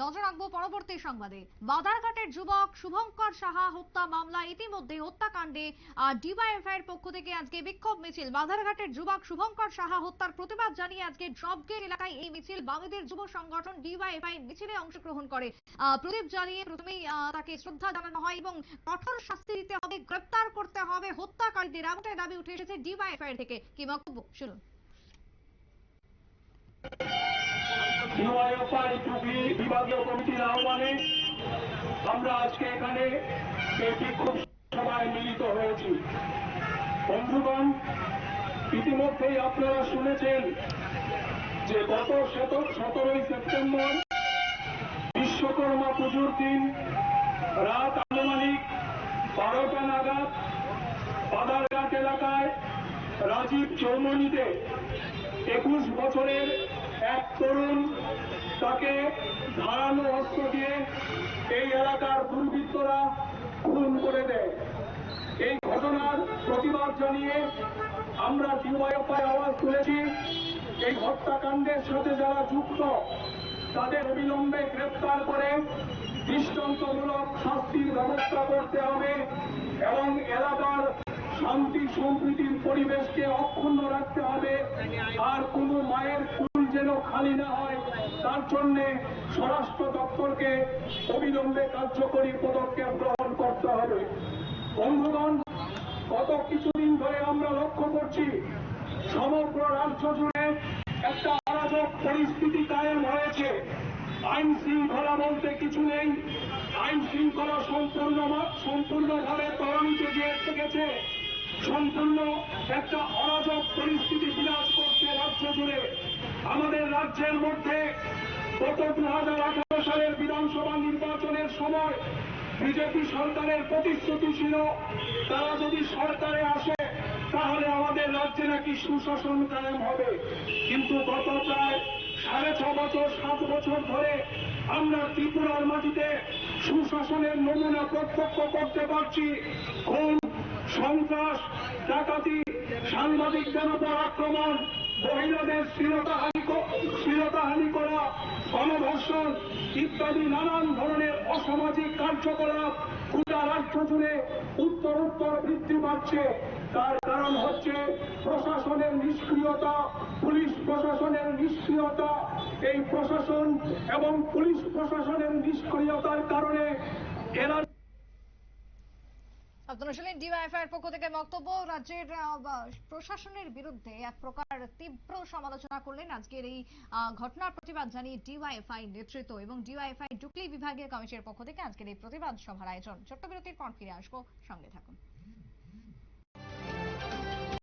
নজর রাখব পরবর্তী সংবাদে। বাধারঘাটের যুবক শুভঙ্কর সাহা হত্যা মামলা ইতিমধ্যে হত্যাকাণ্ডে ডিওয়াইএফআই এর পক্ষ থেকে আজকে বিক্ষোভ মিছিল। বাধারঘাটের যুবক শুভঙ্কর সাহা হত্যার প্রতিবাদ জানিয়ে আজকে জবগেট এলাকায় এই মিছিল। বামেদের যুব সংগঠন ডিওয়াইএফআই মিছিলে অংশগ্রহণ করে। প্রদীপ জ্বালিয়ে প্রথমেই তাকে শ্রদ্ধা জানানো হয় এবং কঠোর শাস্তি দিতে হবে, গ্রেপ্তার করতে হবে হত্যাকারীদের এমনটাই দাবি উঠে এসেছে ডিওয়াইএফআই থেকে। কি বক্তব্য? শুনুন। ইতিমধ্যেই আপনারা শুনেছেন যে গত সতেরোই সেপ্টেম্বর বিশ্বকর্মা পুজোর দিন রাত আনুমানিক বারোটা নাগাদ বাদারঘাট এলাকায় রাজীব চৌমনিতে একুশ বছরের এক তরুণ তাকে ধারালো অস্ত্র দিয়ে এই এলাকার দুর্বৃত্তরা খুন করে দেয়। এই ঘটনার প্রতিবাদ জানিয়ে আমরা ডিওয়াইএফআই আওয়াজ তুলেছি। এই হত্যাকাণ্ডের সাথে যারা যুক্ত, তাদের অবিলম্বে গ্রেপ্তার করে দৃষ্টান্তমূলক শাস্তির ব্যবস্থা করতে হবে এবং এলাকার শান্তি, সম্প্রীতির পরিবেশকে অক্ষুণ্ণ রাখতে হবে। আর কোনো মায়ের যেন খালি না হয়, তার জন্য স্বরাষ্ট্র দপ্তরকে অবিলম্বে কার্যকরী পদক্ষেপ গ্রহণ করতে হবে। বন্ধুগণ, গত কিছুদিন ধরে আমরা লক্ষ্য করছি, সমগ্র রাজ্য জুড়ে একটা অরাজক পরিস্থিতি কায়েম হয়েছে। আইন শৃঙ্খলা বলতে কিছু নেই। আইন শৃঙ্খলা সম্পূর্ণ সম্পূর্ণভাবে তরান্তে গিয়ে থেকেছে। সম্পূর্ণ একটা অরাজক পরিস্থিতি বিরাজ করছে রাজ্য জুড়ে। আমাদের রাজ্যের মধ্যে গত দু হাজার আঠারো সালের বিধানসভা নির্বাচনের সময় বিজেপি সরকারের প্রতিশ্রুতি ছিল, তারা যদি সরকারে আসে, তাহলে আমাদের রাজ্যে নাকি সুশাসন কায়েম হবে। কিন্তু গত প্রায় সাড়ে ছ বছর, সাত বছর ধরে আমরা ত্রিপুরার মাটিতে সুশাসনের নমুনা প্রত্যক্ষ করতে পারছি। খুন সন্ত্রাস, ডাকাতি সাংবাদিকদের উপর আক্রমণ, মহিলাদের শ্লীলতাহানি শ্লীলতাহানি করা গণধর্ষণ ইত্যাদি নানান ধরনের অসামাজিক কার্যকলাপ গোটা রাজ্য জুড়ে উত্তর উত্তর বৃদ্ধি পাচ্ছে। তার কারণ হচ্ছে প্রশাসনের নিষ্ক্রিয়তা, পুলিশ প্রশাসনের নিষ্ক্রিয়তা। এই প্রশাসন এবং পুলিশ প্রশাসনের নিষ্ক্রিয়তার কারণে এরা আপনারা শুনলেন পক্ষ থেকে বক্তব্য, রাজ্যের প্রশাসনের বিরুদ্ধে এক প্রকার তীব্র সমালোচনা করলেন আজকের এই ঘটনার প্রতিবাদ জানিয়ে ডিওয়াইএফআই নেতৃত্ব এবং ডিওয়াইএফআই ডুকলি বিভাগীয় কমিটির পক্ষ থেকে আজকের এই প্রতিবাদ সভার আয়োজন। ছোট্ট বিরতির পর ফিরে আসব। সঙ্গে থাকুন।